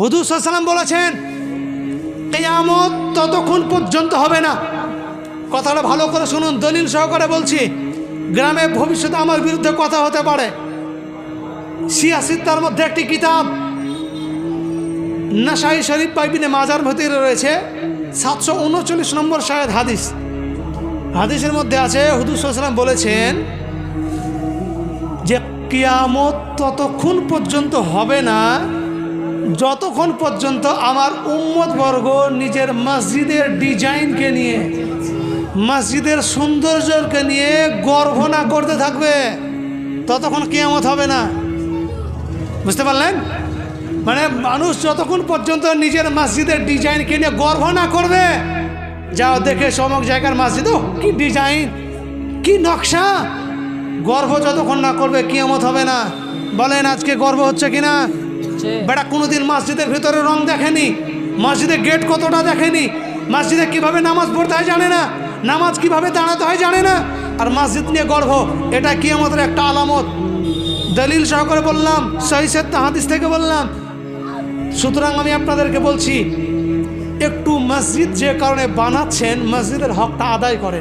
হুদুর বলেছেন, কেয়ামত ততক্ষণ পর্যন্ত হবে না। কথাটা ভালো করে শুনুন, দলিল সহকারে বলছি, গ্রামে ভবিষ্যতে আমার বিরুদ্ধে কথা হতে পারে। সিয়াসির তার মধ্যে একটি কিতাব, নাসাই শরীফ পাইবিনে মাজার ভতিরে রয়েছে, সাতশো উনচল্লিশ নম্বর শায়দ হাদিস। হাদিসের মধ্যে আছে হুদুর সাল্লাম বলেছেন যে কিয়ামত ততক্ষণ পর্যন্ত হবে না যতক্ষণ পর্যন্ত আমার উম্মত বর্গ নিজের মসজিদের ডিজাইনকে নিয়ে, মসজিদের সৌন্দর্যকে নিয়ে গর্ব না করতে থাকবে, ততক্ষণ কিয়ামত হবে না। বুঝতে পারলেন? মানে মানুষ যতক্ষণ পর্যন্ত নিজের মসজিদের ডিজাইনকে নিয়ে গর্ব না করবে, যাও দেখে সমক জায়গার মসজিদ। ও কি ডিজাইন, কি নকশা। গর্ব যতক্ষণ না করবে, কিয়ামত হবে না। বলেন আজকে গর্ব হচ্ছে কিনা? বেটা, কোনোদিন মসজিদের ভিতরে রং দেখেনি। মসজিদের গেট কতটা দেখেনি? মসজিদে কীভাবে নামাজ পড়তে হয় জানে না। নামাজ কীভাবে দাঁড়াতে হয় জানে না। আর মসজিদ নিয়ে গর্ব, এটা কি আমাদের একটা আলামত। দলিল সহকারে বললাম সহিসের হাদিস থেকে বললাম। সুতরাং আমি আপনাদেরকে বলছি, একটু মসজিদ যে কারণে বানাচ্ছেন, মসজিদের হকটা আদায় করেন।